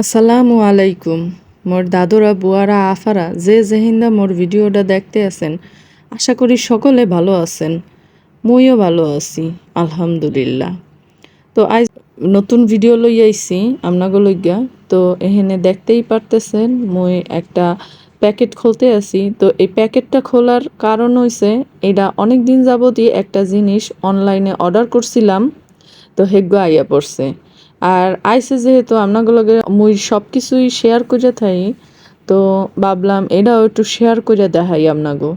আসসালামু আলাইকুম। মোর দাদুরা, বুয়ারা, আফারা যে জেহিন্দা মোর ভিডিওটা দেখতে আছেন, আশা করি সকলে ভালো আছেন। মইও ভালো আছি, আলহামদুলিল্লাহ। তো আজ নতুন ভিডিও লই আইছি লইগা। তো এখানে দেখতেই পারতেছেন, মই একটা প্যাকেট খুলতে আছি। তো এই প্যাকেটটা খোলার কারণ হইছে এটা অনেক দিন যাবতই একটা জিনিস অনলাইনে অর্ডার করছিলাম। তো হেগ্য আইয়া পড়ছে। আর আইসে যেহেতু আপনাগুলোকে মুই সব কিছুই শেয়ার করে থাই, তো ভাবলাম এটাও একটু শেয়ার করে দেখাই আপনাগো।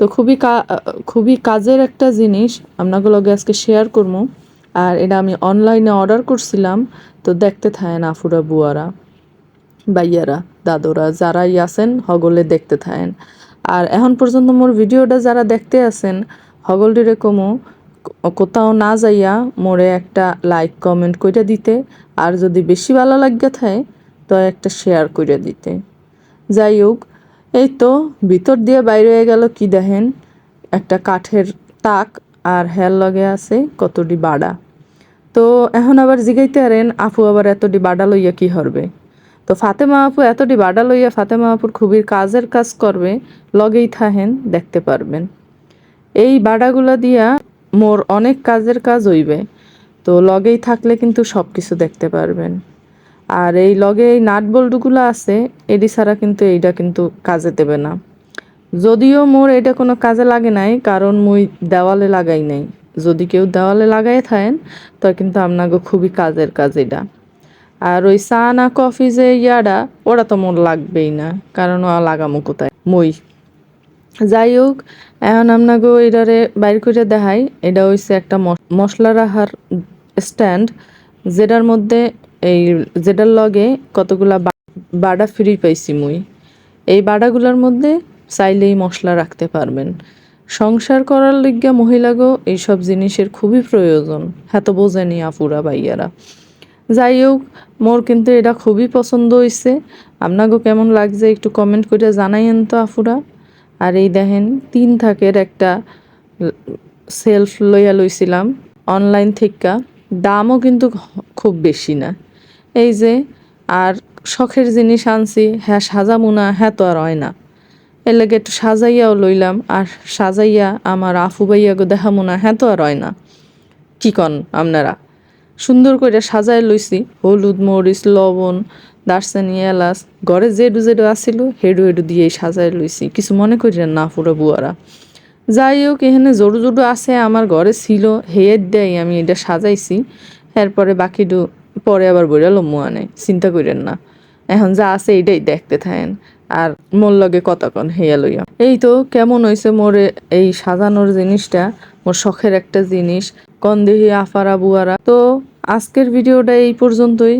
তো খুবই খুবই কাজের একটা জিনিস আপনাগুলোকে আজকে শেয়ার করব আর এটা আমি অনলাইনে অর্ডার করছিলাম, তো দেখতে থাকেন আফুরা বুয়ারা বাইয়ারা দাদুরা, যারাই আছেন, হগলে দেখতে থাকেন আর এখন পর্যন্ত মোর ভিডিওটা যারা দেখতে আছেন, হগলটিরে কমো কোথাও না যাইয়া মোরে একটা লাইক কমেন্ট কইরা দিতে। আর যদি বেশি ভালো লাগিয়া থাকে, তো একটা শেয়ার কইরা দিতে। যাই হোক, এই তো ভিতর দিয়ে বাইরে হয়ে গেল কি দেখেন? একটা কাঠের তাক আর হেল লগে আছে কতটি বাড়া। তো এখন আবার জিগাইতে আরেন, আপু, আবার এতটি বাডা লইয়া কি হরবে তো ফাতেমা আপু এতটি বাডা লইয়া ফাতেমা আপুর খুবই কাজের কাজ করবে, লগেই থাহেন, দেখতে পারবেন। এই বাডাগুলা দিয়া মোর অনেক কাজের কাজ হইবে, তো লগেই থাকলে কিন্তু সব কিছু দেখতে পারবেন। আর এই লগে এই নাট বল্টুগুলো আছে, এডি ছাড়া কিন্তু এইটা কিন্তু কাজে দেবে না। যদিও মোর এটা কোনো কাজে লাগে নাই, কারণ মুই দেওয়ালে লাগাই নাই। যদি কেউ দেওয়ালে লাগাই থাকেন, তো কিন্তু আপনাকে খুবই কাজের কাজ এটা আর ওই চা না কফি যে ইয়াটা ওটা তো মোর লাগবেই না, কারণ ও লাগামো কোথায়? মই। যাই হোক এখন আপনাকে এটারে বাইর করে দেখাই। এটা হইছে একটা মশ- মশলা রাখার স্ট্যান্ড যেটার মধ্যে এই, যেটার লগে কতগুলা বাডা ফ্রি পাইছি মুই। এই বাডাগুলোর মধ্যে চাইলেই মশলা রাখতে পারবেন। সংসার করার লিগা মহিলাগো এইসব জিনিসের খুবই প্রয়োজন। হ্যাঁ তো বোঝেনি আপুরা, ভাইয়ারা। যাই হোক মোর কিন্তু এটা খুবই পছন্দ হয়েছে আপনাকেও কেমন লাগছে একটু কমেন্ট করে জানাইয়েন তো আফুরা আর এই দেখেন, তিন থাকের একটা সেলফ লইয়া লইছিলাম অনলাইন থেকে দামও কিন্তু খুব বেশি না। এই যে, আর শখের জিনিস আনছি হ্যাঁ সাজামু না হ্যাঁ তো আর হয় না। এর লাগে একটু সাজাইয়াও লইলাম, আর সাজাইয়া আমার আফু ভাইয়াকে দেখামু না হ্যাঁ তো আর হয় না। কি কন আপনারা? সুন্দর করে সাজায় লইছি, হলুদ, মরিচ, লবণ দারচানি এলাচ, ঘরে যেডু যেডু আসিল, হেডু হেডু দিয়ে সাজায় লইছি। কিছু মনে করিলেন না পুরো বুয়ারা। যাই হোক এখানে জড়ু জড়ু আছে, আমার ঘরে ছিল হেয়ের দেয় আমি এটা সাজাইছি। এরপরে বাকিটু পরে আবার বইরা লম্মু আনে, চিন্তা করেন না। এখন যা আছে এইটাই দেখতে থাকেন। আর মোর লগে কতক্ষণ হেয়া লইয়া। এই তো, কেমন হয়েছে মোরে এই সাজানোর জিনিসটা? মোর শখের একটা জিনিস। কন্দেহি আফারা বুয়ারা। তো, আজকের ভিডিওটা এই পর্যন্তই।